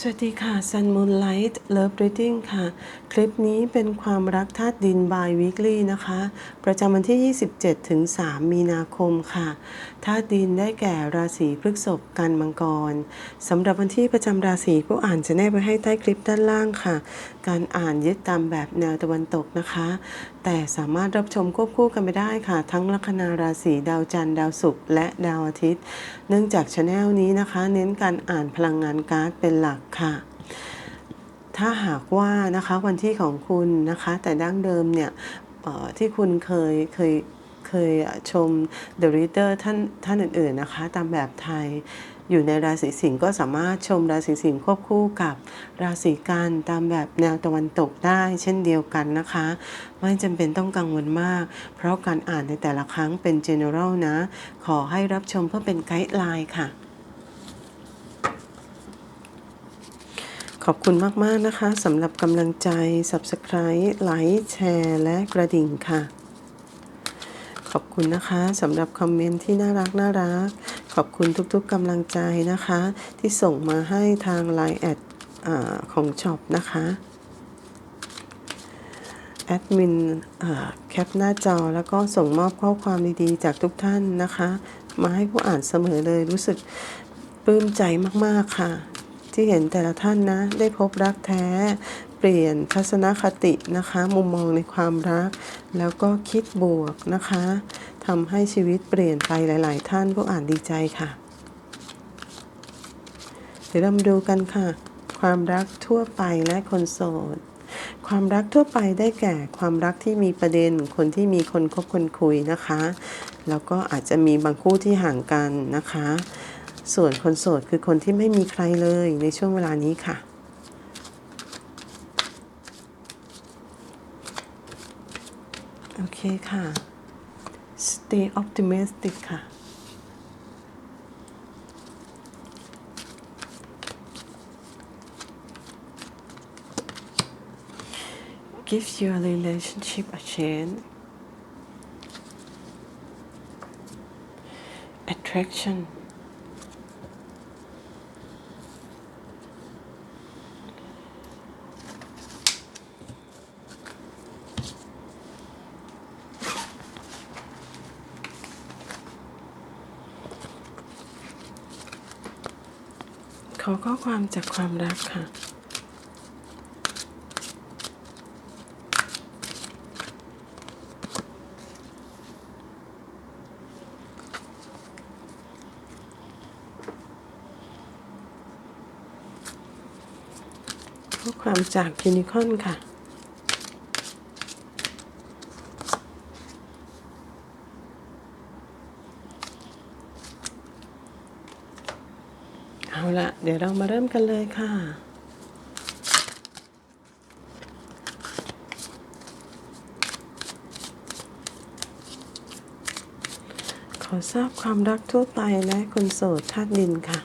สวัสดีค่ะ Sun Moonlight Love Reading ค่ะ คลิปนี้เป็นความรักธาตุดิน by weekly นะคะ ประจำวันที่ 27 ถึง 3 มีนาคมค่ะธาตุดินได้แก่ราศีพฤษภกันมังกรสำหรับวันที่ประจำราศีผู้อ่านจะแนบไว้ให้ใต้คลิปด้านล่างค่ะ การอ่านยึดตามแบบแนวตะวันตกนะคะ แต่สามารถรับชมควบคู่กันไปได้ค่ะ ทั้งลัคนาราศีดาวจันทร์ดาวศุกร์และดาวอาทิตย์ เนื่องจากช anel นี้นะคะ เน้นการอ่านพลังงานการ์ดเป็นหลักค่ะ ถ้าหากว่านะคะวันที่ของคุณนะคะ แต่ดั้งเดิมเนี่ยที่คุณเคยเคยเคยชม The Reader ท่านท่านอื่นๆนะคะ ตามแบบไทยอยู่ในราศีสิงห์ก็สามารถชมราศีสิงห์ควบคู่กับราศีกันตามแบบแนวตะวันตกได้เช่นเดียวกันนะคะ ไม่จำเป็นต้องกังวลมาก เพราะการอ่านในแต่ละครั้งเป็น general นะ ขอให้รับชมเพื่อเป็นไกด์ไลน์ค่ะ ขอบคุณมากๆนะคะสำหรับกำลังใจ Subscribe ไลค์แชร์และกระดิ่งค่ะ ขอบคุณนะคะสำหรับคอมเมนต์ที่น่ารักน่ารัก ขอบคุณทุกๆกำลังใจนะคะ ที่ส่งมาให้ทาง Line แอดของช็อปนะคะแอดมินแคปหน้าจอแล้วก็ส่งมอบข้อความดีๆ จากทุกท่านนะคะ มาให้ผู้อ่านเสมอเลยรู้สึกปลื้มใจมากๆค่ะ ที่เห็นแต่ละท่านนะ ได้พบรักแท้ เปลี่ยนทัศนคตินะคะ มุมมองในความรัก แล้วก็คิดบวกนะคะทำให้ชีวิตเปลี่ยนไปหลาย ๆ ท่านผู้อ่านดีใจค่ะ เดี๋ยวเรามาดูกันค่ะ ความรักทั่วไปและคนโสดความรักทั่วไปได้แก่ความรักที่มีประเด็นคนที่มีคนคบคนคุยนะคะ แล้วก็อาจจะมีบางคู่ที่ห่างกันนะคะ ส่วนคนโสดคือคนที่ไม่มีใครเลยในช่วงเวลานี้ค่ะ โอเคค่ะ stay optimistic ค่ะ give your relationship a chance attraction ข้อความจากความรักค่ะ ข้อความจากยูนิคอนค่ะ เดี๋ยวเรามาเริ่มกันเลยค่ะ ขอทราบความรักทั่วไปและคนโสดธาตุดินค่ะ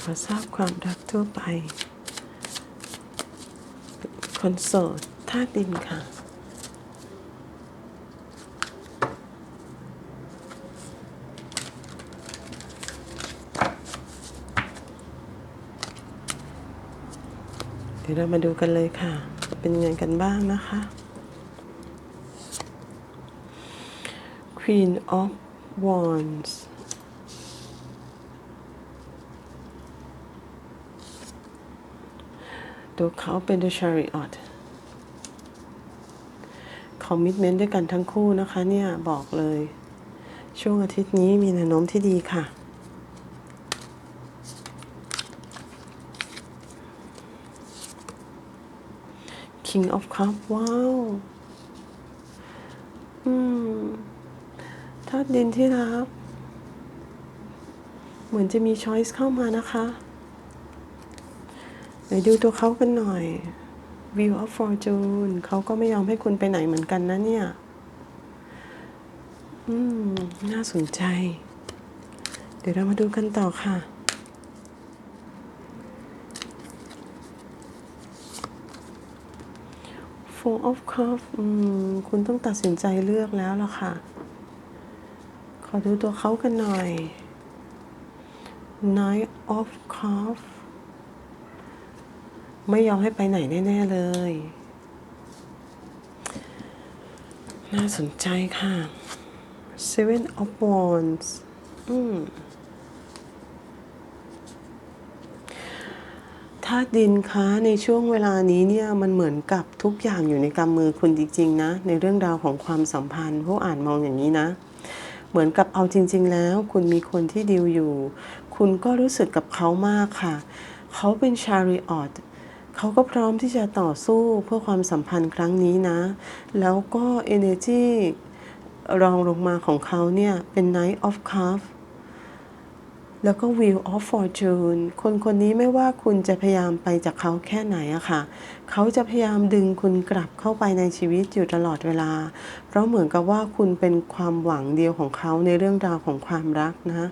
ขอทราบความรักทั่วไป คนโสดธาตุดินค่ะ ดี๋ยวเรามาดูกันเลยค่ะเป็นยังไงกันบ้างนะคะ Queen of Wands ตัวเขาเป็น The Chariot คอมมิชเมนต์ด้วยกันทั้งคู่นะคะเนี่ย บอกเลย ช่วงอาทิตย์นี้มีแนวโน้มที่ดีค่ะ King of Cup ว้าว อืมธาตุดินที่รักเหมือนจะมีช้อยส์เข้ามานะคะไหนดูตัวเขากันหน่อย View of Fortune เขาก็ไม่ยอมให้คุณไปไหนเหมือนกันนะเนี่ย อืม น่าสนใจ เดี๋ยวเรามาดูกันต่อค่ะ Four of Cups อืมคุณต้องตัดสินใจเลือกแล้วล่ะค่ะ ขอดูตัวเขากันหน่อย Knight of Cups ไม่ยอมให้ไปไหนแน่ ๆ เลย น่าสนใจค่ะ Seven of Wands อืมาตุดินคะในช่วงเวลานี้เนี่ยมันเหมือนกับทุกอย่างอยู่ในกำมือคุณจริงๆนะ ในเรื่องราวของความสัมพันธ์พวกอ่านมองอย่างนี้นะ เหมือนกับเอาจริง ๆ แล้ว คุณมีคนที่ดิวอยู่ คุณก็รู้สึกกับเขามากค่ะ เขาเป็นชาริออตเขาก็พร้อมที่จะต่อสู้เพื่อความสัมพันธ์ครั้งนี้นะ แล้วก็ energy รองลงมาของเขาเนี่ยเป็น Knight of Cups แล้วก็ Wheel of Fortune คนคนนี้ไม่ว่าคุณจะพยายามไปจากเขาแค่ไหนอะค่ะ เขาจะพยายามดึงคุณกลับเข้าไปในชีวิตอยู่ตลอดเวลา เพราะเหมือนกับว่าคุณเป็นความหวังเดียวของเขาในเรื่องราวของความรักนะ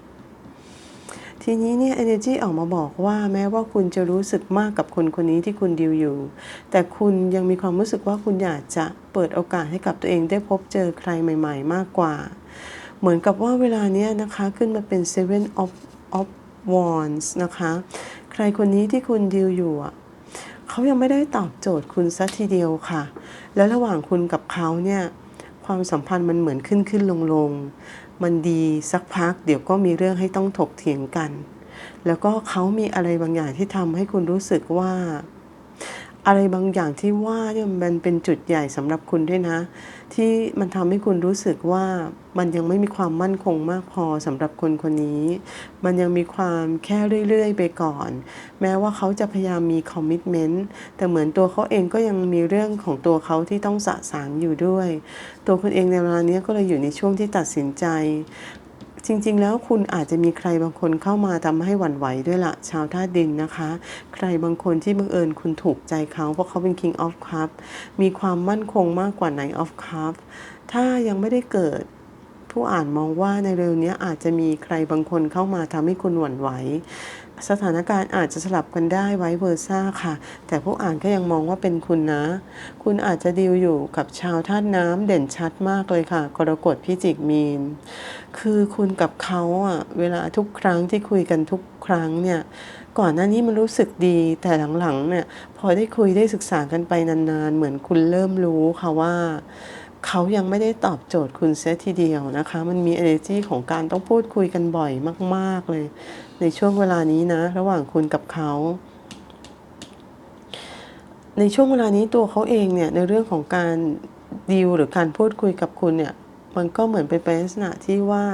ทีนี้เนี่ย energy ออกมาบอกว่าแม้ว่าคุณจะรู้สึกมากกับคนคนนี้ที่คุณดิวอยู่ แต่คุณยังมีความรู้สึกว่าคุณอยากจะเปิดโอกาสให้กับตัวเองได้พบเจอใครใหม่ ๆ มากกว่า เหมือนกับว่าเวลาเนี้ยนะคะขึ้นมาเป็น seven of of wands นะคะ ใครคนนี้ที่คุณดิวอยู่เขายังไม่ได้ตอบโจทย์คุณสัทีเดียวค่ะ แล้วระหว่างคุณกับเขาเนี่ยความสัมพันธ์มันเหมือนขึ้นขึ้นลงลงมันดีสักพักเดี๋ยวก็มีเรื่องให้ต้องถกเถียงกัน แล้วก็เขามีอะไรบางอย่างที่ทำให้คุณรู้สึกว่า อะไรบางอย่างที่ว่าเนี่ยมันเป็นจุดใหญ่สำหรับคุณด้วยนะ ที่มันทำให้คุณรู้สึกว่ามันยังไม่มีความมั่นคงมากพอสำหรับคนคนนี้ มันยังมีความแค่เรื่อยๆ ไปก่อน แม้ว่าเขาจะพยายามมีคอมมิชเมนต์แต่เหมือนตัวเขาเองก็ยังมีเรื่องของตัวเขาที่ต้องสะสางอยู่ด้วย ตัวคุณเองในเวลานี้ก็เลยอยู่ในช่วงที่ตัดสินใจ จริงๆ แล้วคุณอาจจะมีใครบางคนเข้ามาทำให้หวั่นไหวด้วยละชาวท่าดินนะคะ ใครบางคนที่บังเอิญคุณถูกใจเขาเพราะเขาเป็น King of Cup มีความมั่นคงมากกว่า Knight of Cup ถ้ายังไม่ได้เกิดผู้อ่านมองว่าในเร็วนี้อาจจะมีใครบางคนเข้ามาทำให้คุณหวั่นไหว สถานการณ์อาจจะสลับกันได้ไว้เวอร์ซ่าค่ะ แต่ผู้อ่านก็ยังมองว่าเป็นคุณนะ คุณอาจจะดีลอยู่กับชาวธาตุน้ำเด่นชัดมากเลยค่ะ กรกฎพิจิกมีน คือคุณกับเขาอะ เวลาทุกครั้งที่คุยกันทุกครั้งเนี่ย ก่อนหน้านี้มันรู้สึกดีแต่หลังๆเนี่ย พอได้คุยได้ศึกษากันไปนานๆ เหมือนคุณเริ่มรู้ค่ะว่า เขายังไม่ได้ตอบโจทย์คุณเสียทีเดียวนะคะ มันมี energy ของการต้องพูดคุยกันบ่อยมาก ๆเลย ในช่วงเวลานี้นะ ระหว่างคุณกับเขา ในช่วงเวลานี้ตัวเขาเองเนี่ยในเรื่องของการดีลหรือการพูดคุยกับคุณเนี่ยมันก็เหมือนเป็นลักษณะที่ว่า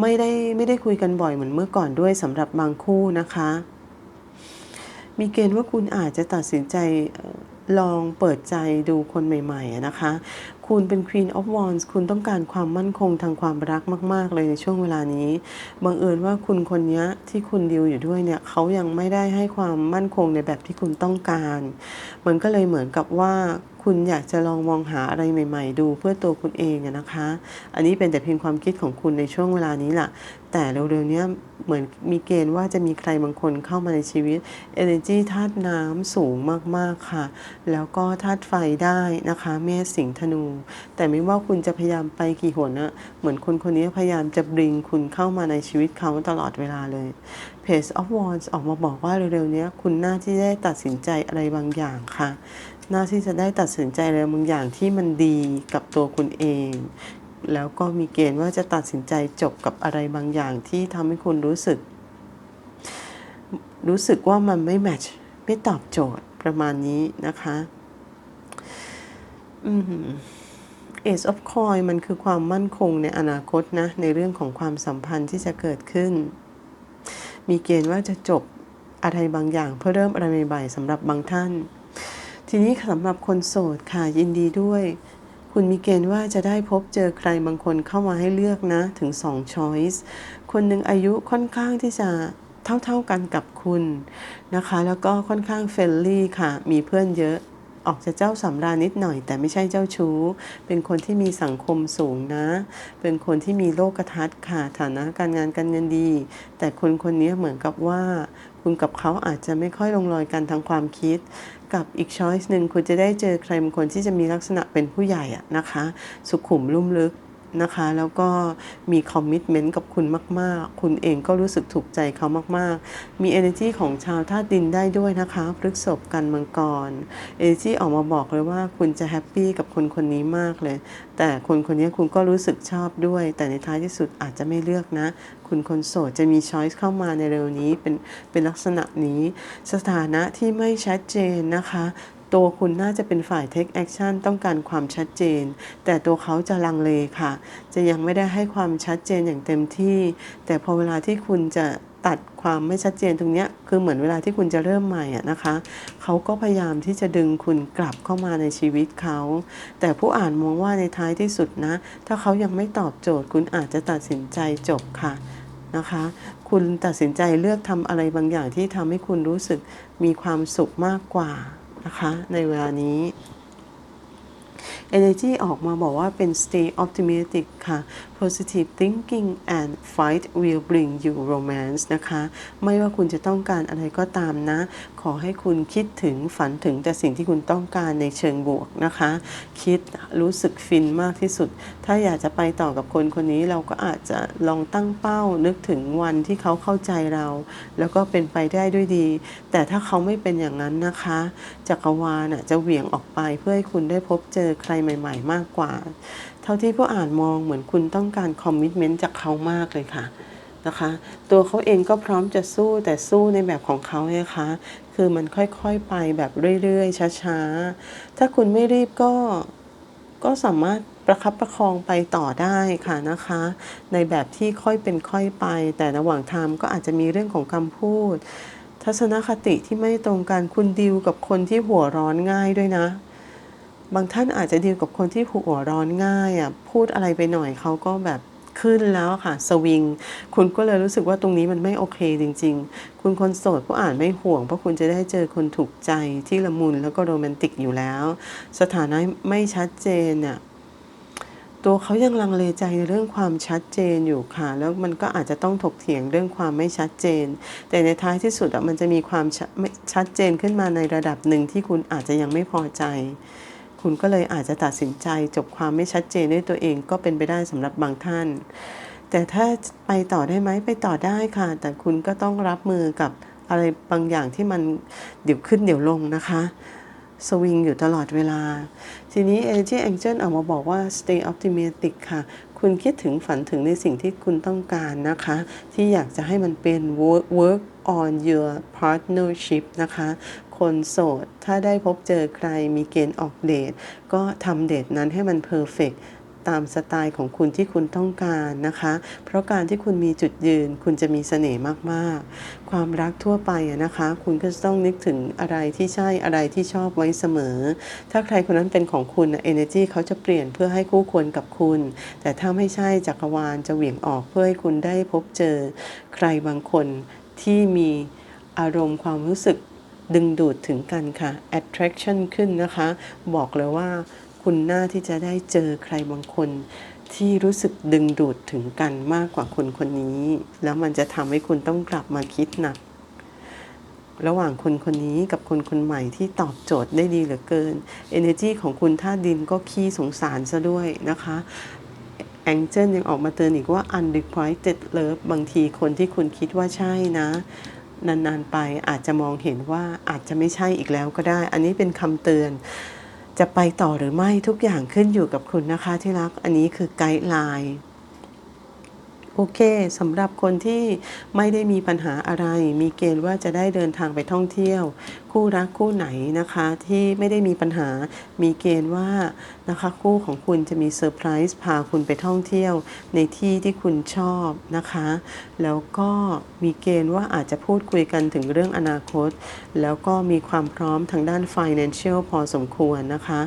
ไม่ได้ไม่ได้คุยกันบ่อยเหมือนเมื่อก่อนด้วยสำหรับบางคู่นะคะ มีเกณฑ์ว่าคุณอาจจะตัดสินใจลองเปิดใจดูคนใหม่ ๆ นะคะคุณเป็น Queen of Wands คุณต้องการความมั่นคงทางความรักมาก ๆ เลยในช่วงเวลานี้ บังเอิญว่าคุณคนนี้ที่คุณดิวอยู่ด้วยเนี่ยเขายังไม่ได้ให้ความมั่นคงในแบบที่คุณต้องการ มันก็เลยเหมือนกับว่าคุณอยากจะลองมองหาอะไรใหม่ ๆ ดูเพื่อตัวคุณเองนะคะ อันนี้เป็นแต่เพียงความคิดของคุณในช่วงเวลานี้แหละแต่เร็วๆเนี้ยเหมือนมีเกณฑ์ว่าจะมีใครบางคนเข้ามาในชีวิต energy ธาตุน้ำสูงมากๆค่ะ แล้วก็ธาตุไฟได้นะคะ เมษสิงห์ธนูแต่ไม่ว่าคุณจะพยายามไปกี่หนอะเหมือนคนคนนี้พยายามจะบริงคุณเข้ามาในชีวิตเขาตลอดเวลาเลย Page of Wands ออกมาบอกว่าเร็วๆนี้คุณน่าที่ได้ตัดสินใจอะไรบางอย่างค่ะน่าที่จะได้ตัดสินใจอะไรบางอย่างที่มันดีกับตัวคุณเองแล้วก็มีเกณฑ์ว่าจะตัดสินใจจบกับอะไรบางอย่างที่ทำให้คุณรู้สึก รู้สึกว่ามันไม่แมทช์ไม่ตอบโจทย์ประมาณนี้นะคะ อืม Ace of Coin มันคือความมั่นคงในอนาคตนะ ในเรื่องของความสัมพันธ์ที่จะเกิดขึ้น มีเกณฑ์ว่าจะจบอะไรบางอย่างเพื่อเริ่มอะไรใหม่ๆสำหรับบางท่าน ทีนี้สำหรับคนโสดค่ะยินดีด้วย คุณมีเกณฑ์ว่าจะได้พบเจอใครบางคนเข้ามาให้เลือกนะถึง2 choice คนหนึ่งอายุค่อนข้างที่จะเท่าๆกันกับคุณนะคะ แล้วก็ค่อนข้างเฟรนลี่ค่ะ มีเพื่อนเยอะ ออกจะเจ้าสำราญนิดหน่อย แต่ไม่ใช่เจ้าชู้ เป็นคนที่มีสังคมสูงนะ เป็นคนที่มีโลกทัศน์ค่ะฐานะการงานการเงินดี แต่คนคนนี้เหมือนกับว่า คุณกับเขาอาจจะไม่ค่อยลงรอยกันทางความคิด กับอีกช้อยส์หนึ่งคุณจะได้เจอใครบางคนที่จะมีลักษณะเป็นผู้ใหญ่อะนะคะ สุขุมลุ่มลึก นะคะ แล้วก็มีคอมมิ t เมนต์กับคุณมาก ๆ คุณเองก็รู้สึกถูกใจเขามาก ๆ มี energy ของชาวธาตุดินได้ด้วยนะคะพฤกษบกันมังกร energy ออกมาบอกเลยว่าคุณจะแฮปปี้กับคนคนนี้มากเลย แต่คนคนนี้คุณก็รู้สึกชอบด้วย แต่ในท้ายที่สุดอาจจะไม่เลือกนะ คุณคนโสดจะมีช้อยส์เข้ามาในเร็วนี้เป็นเป็นลักษณะนี้ สถานะที่ไม่ชัดเจนนะคะ ตัวคุณน่าจะเป็นฝ่าย take action ต้องการความชัดเจน แต่ตัวเขาจะลังเลค่ะ จะยังไม่ได้ให้ความชัดเจนอย่างเต็มที่ แต่พอเวลาที่คุณจะตัดความไม่ชัดเจนตรงนี้คือเหมือนเวลาที่คุณจะเริ่มใหม่อะนะคะ เขาก็พยายามที่จะดึงคุณกลับเข้ามาในชีวิตเขา แต่ผู้อ่านมองว่าในท้ายที่สุดนะ ถ้าเขายังไม่ตอบโจทย์ คุณอาจจะตัดสินใจจบค่ะนะคะ คุณตัดสินใจเลือกทำอะไรบางอย่างที่ทำให้คุณรู้สึกมีความสุขมากกว่า นะคะ ในเวลานี้ Energy ออกมาบอกว่าเป็น stay optimistic ค่ะ positive thinking and fight will bring you romance นะคะ ไม่ว่าคุณจะต้องการอะไรก็ตามนะ ขอให้คุณคิดถึงฝันถึงแต่สิ่งที่คุณต้องการในเชิงบวกนะคะ คิดรู้สึกฟินมากที่สุด ถ้าอยากจะไปต่อกับคนคนนี้เราก็อาจจะลองตั้งเป้านึกถึงวันที่เขาเข้าใจเรา แล้วก็เป็นไปได้ด้วยดี แต่ถ้าเขาไม่เป็นอย่างนั้นนะคะ จักรวาลจะเหวี่ยงออกไปเพื่อให้คุณได้พบเจอใครใหม่ ๆ มากกว่า เท่าที่ผู้อ่านมองเหมือนคุณต้องการคอมมิชเมนต์จากเขามากเลยค่ะนะคะตัวเขาเองก็พร้อมจะสู้แต่สู้ในแบบของเขาไงคะคือมันค่อยๆไปแบบเรื่อยๆช้าๆ ถ้าคุณไม่รีบก็ก็สามารถประคับประคองไปต่อได้ค่ะนะคะ ในแบบที่ค่อยเป็นค่อยไป แต่ระหว่างทางก็อาจจะมีเรื่องของคำพูด ทัศนคติที่ไม่ตรงกันคุณดิวกับคนที่หัวร้อนง่ายด้วยนะ บางท่านอาจจะดีลกับคนที่หัวร้อนง่ายอะพูดอะไรไปหน่อยเขาก็แบบขึ้นแล้วค่ะสวิง คุณก็เลยรู้สึกว่าตรงนี้มันไม่โอเคจริง ๆ คุณคนโสดผู้อ่านไม่ห่วง เพราะคุณจะได้เจอคนถูกใจที่ละมุนแล้วก็โรแมนติกอยู่แล้ว สถานะไม่ชัดเจนเนี่ยตัวเขายังลังเลใจในเรื่องความชัดเจนอยู่ค่ะ แล้วมันก็อาจจะต้องถกเถียงเรื่องความไม่ชัดเจน แต่ในท้ายที่สุดมันจะมีความชชัดเจนขึ้นมาในระดับหนึ่งที่คุณอาจจะยังไม่พอใจ คุณก็เลยอาจจะตัดสินใจจบความไม่ชัดเจนด้วยตัวเองก็เป็นไปได้สำหรับบางท่าน แต่ถ้าไปต่อได้ไหมไปต่อได้ค่ะ แต่คุณก็ต้องรับมือกับอะไรบางอย่างที่มันเดี๋ยวขึ้นเดี๋ยวลงนะคะสวิงอยู่ตลอดเวลา ทีนี้ Energy Angel ออกมาบอกว่า stay optimistic ค่ะ คุณคิดถึงฝันถึงในสิ่งที่คุณต้องการนะคะ ที่อยากจะให้มันเป็น work work on your partnership นะคะ คนโสด ถ้าได้พบเจอใครมีเกณฑ์ออกเดท ก็ทำเดทนั้นให้มัน perfect ตามสไตล์ของคุณที่คุณต้องการนะคะ เพราะการที่คุณมีจุดยืน คุณจะมีเสน่ห์มาก ๆ ความรักทั่วไปนะคะ คุณก็ต้องนึกถึงอะไรที่ใช่อะไรที่ชอบไว้เสมอ ถ้าใครคนนั้นเป็นของคุณเอเนจีเขาจะเปลี่ยนเพื่อให้คู่ควรกับคุณ แต่ถ้าไม่ใช่จักรวาลจะเหวี่ยงออกเพื่อให้คุณได้พบเจอ ใครบางคนที่มีอารมณ์ความรู้สึก ดึงดูดถึงกันค่ะ attraction ขึ้นนะคะ บอกเลยว่าคุณน่าที่จะได้เจอใครบางคนที่รู้สึกดึงดูดถึงกันมากกว่าคนคนนี้ แล้วมันจะทำให้คุณต้องกลับมาคิดหนัก ระหว่างคนคนนี้กับคนคนใหม่ที่ตอบโจทย์ได้ดีเหลือเกิน energy ของคุณท่าดินก็ขี้สงสารซะด้วยนะคะแองเจิลยังออกมาเตือนอีกว่า unrequited love บางทีคนที่คุณคิดว่าใช่นะ นานๆไปอาจจะมองเห็นว่าอาจจะไม่ใช่อีกแล้วก็ได้ อันนี้เป็นคำเตือน จะไปต่อหรือไม่ทุกอย่างขึ้นอยู่กับคุณนะคะที่รัก อันนี้คือไกด์ไลน์ โอเคสำหรับคนที่ไม่ได้มีปัญหาอะไร มีเกณฑ์ว่าจะได้เดินทางไปท่องเที่ยว คู่รักคู่ไหนนะคะ ที่ไม่ได้มีปัญหา มีเกณฑ์ว่านะคะคู่ของคุณจะมีเซอร์ไพรส์พาคุณไปท่องเที่ยว ในที่ที่คุณชอบนะคะ แล้วก็มีเกณฑ์ว่าอาจจะพูดคุยกันถึงเรื่องอนาคต แล้วก็มีความพร้อมทางด้าน financial พอสมควรนะคะ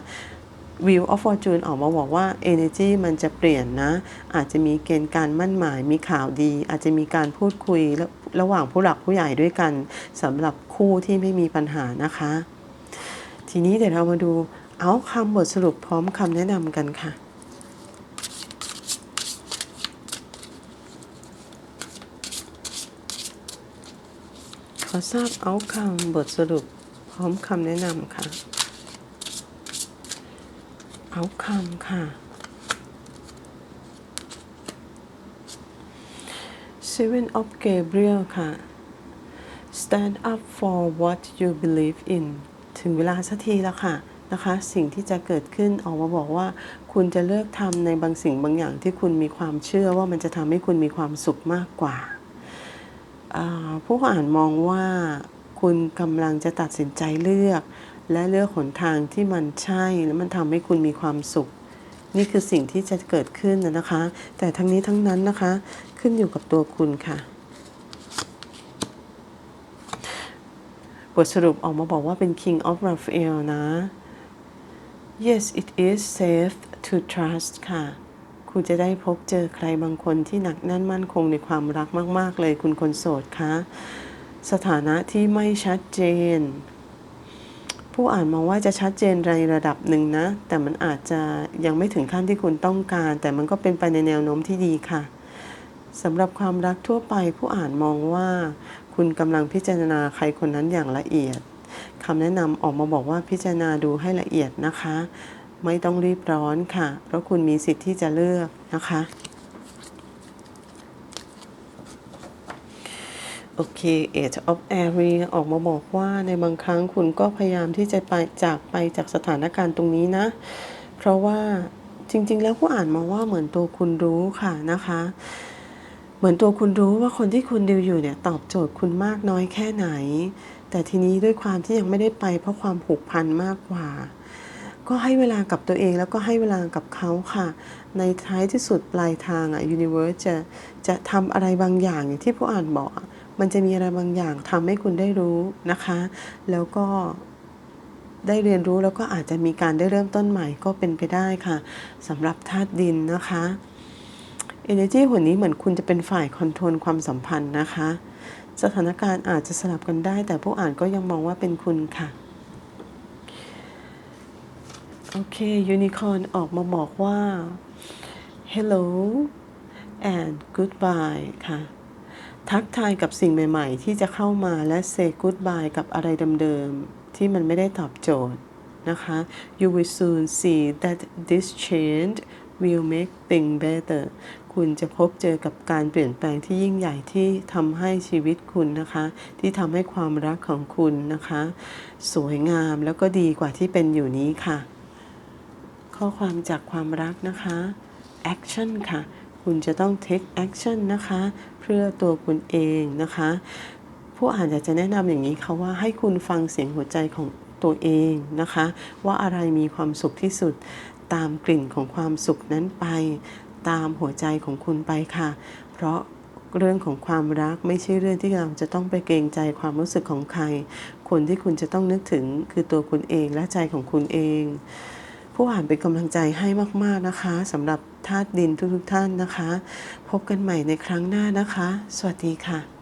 Wheel of Fortune ออกมาบอกว่า Energy มันจะเปลี่ยนนะ อาจจะมีเกณฑ์การมั่นหมายมีข่าวดี อาจจะมีการพูดคุยระระหว่างผู้หลักผู้ใหญ่ด้วยกันสำหรับคู่ที่ไม่มีปัญหานะคะ ทีนี้เดี๋ยวเรามาดูเอาคำบทสรุปพร้อมคำแนะนำกันค่ะขอทราบเอาคำบทสรุปพร้อมคำแนะนำค่ะ outcome ค่ะ Seven of Gabriel ค่ะ stand up for what you believe in ถึงเวลาสักทีแล้วค่ะนะคะสิ่งที่จะเกิดขึ้นออกมาบอกว่า คุณจะเลือกทำในบางสิ่งบางอย่างที่คุณมีความเชื่อว่ามันจะทำให้คุณมีความสุขมากกว่าผู้อ่านมองว่าคุณกำลังจะตัดสินใจเลือก และเลือกหนทางที่มันใช่และมันทำให้คุณมีความสุข นี่คือสิ่งที่จะเกิดขึ้นนะนะคะ แต่ทั้งนี้ทั้งนั้นนะคะ ขึ้นอยู่กับตัวคุณค่ะบทสรุปออกมาบอกว่าเป็น King of Raphael นะ Yes it is safe to trust ค่ะ คุณจะได้พบเจอใครบางคนที่หนักแน่นมั่นคงในความรักมาก ๆ เลยคุณคนโสดคะ สถานะที่ไม่ชัดเจน ผู้อ่านมองว่าจะชัดเจนในระดับหนึ่งนะ แต่มันอาจจะยังไม่ถึงขั้นที่คุณต้องการ แต่มันก็เป็นไปในแนวโน้มที่ดีค่ะสำหรับความรักทั่วไปผู้อ่านมองว่า คุณกำลังพิจารณาใครคนนั้นอย่างละเอียดคำแนะนำออกมาบอกว่าพิจารณาดูให้ละเอียดนะคะ ไม่ต้องรีบร้อนค่ะ เพราะคุณมีสิทธิ์ที่จะเลือกนะคะ โอเค Age of Aries ออกมาบอกว่าในบางครั้งคุณก็พยายามที่จะไปจากไปจากสถานการณ์ตรงนี้นะ เพราะว่าจริง ๆ แล้วผู้อ่านมองว่าเหมือนตัวคุณรู้ค่ะนะคะ เหมือนตัวคุณรู้ว่าคนที่คุณดิวอยู่เนี่ยตอบโจทย์คุณมากน้อยแค่ไหน แต่ทีนี้ด้วยความที่ยังไม่ได้ไป เพราะความผูกพันมากกว่า ก็ให้เวลากับตัวเองแล้วก็ให้เวลากับเขาค่ะ ในท้ายที่สุดปลายทางอะ Universe จะจะทำอะไรบางอย่างอย่างที่ผู้อ่านบอกอะ มันจะมีอะไรบางอย่างทำให้คุณได้รู้นะคะ แล้วก็ได้เรียนรู้แล้วก็อาจจะมีการได้เริ่มต้นใหม่ก็เป็นไปได้ค่ะสำหรับธาตุดินนะคะ Energy หัวนี้เหมือนคุณจะเป็นฝ่ายคอนโทรลความสัมพันธ์นะคะ สถานการณ์อาจจะสลับกันได้ แต่ผู้อ่านก็ยังมองว่าเป็นคุณค่ะโอเคยูนิคอร์นออกมาบอกว่า hello and goodbye ค่ะ ทักทายกับสิ่งใหม่ๆ ที่จะเข้ามาและ say goodbye กับอะไรเดิมๆ ที่มันไม่ได้ตอบโจทย์นะคะ you will soon see that this change will make things better คุณจะพบเจอกับการเปลี่ยนแปลงที่ยิ่งใหญ่ที่ทำให้ชีวิตคุณนะคะ ที่ทำให้ความรักของคุณนะคะ สวยงามแล้วก็ดีกว่าที่เป็นอยู่นี้ค่ะ ข้อความจากความรักนะคะ action ค่ะ คุณจะต้อง take action นะคะ เพื่อตัวคุณเองนะคะ ผู้อ่านอยากจะแนะนำอย่างนี้ค่ะว่าให้คุณฟังเสียงหัวใจของตัวเองนะคะ ว่าอะไรมีความสุขที่สุด ตามกลิ่นของความสุขนั้นไป ตามหัวใจของคุณไปค่ะ เพราะเรื่องของความรักไม่ใช่เรื่องที่เราจะต้องไปเกรงใจความรู้สึกของใคร คนที่คุณจะต้องนึกถึงคือตัวคุณเองและใจของคุณเอง ผู้อ่านเป็นกำลังใจให้มาก ๆนะคะสำหรับ ธาตุดินทุกๆท่านนะคะ พบกันใหม่ในครั้งหน้านะคะ สวัสดีค่ะ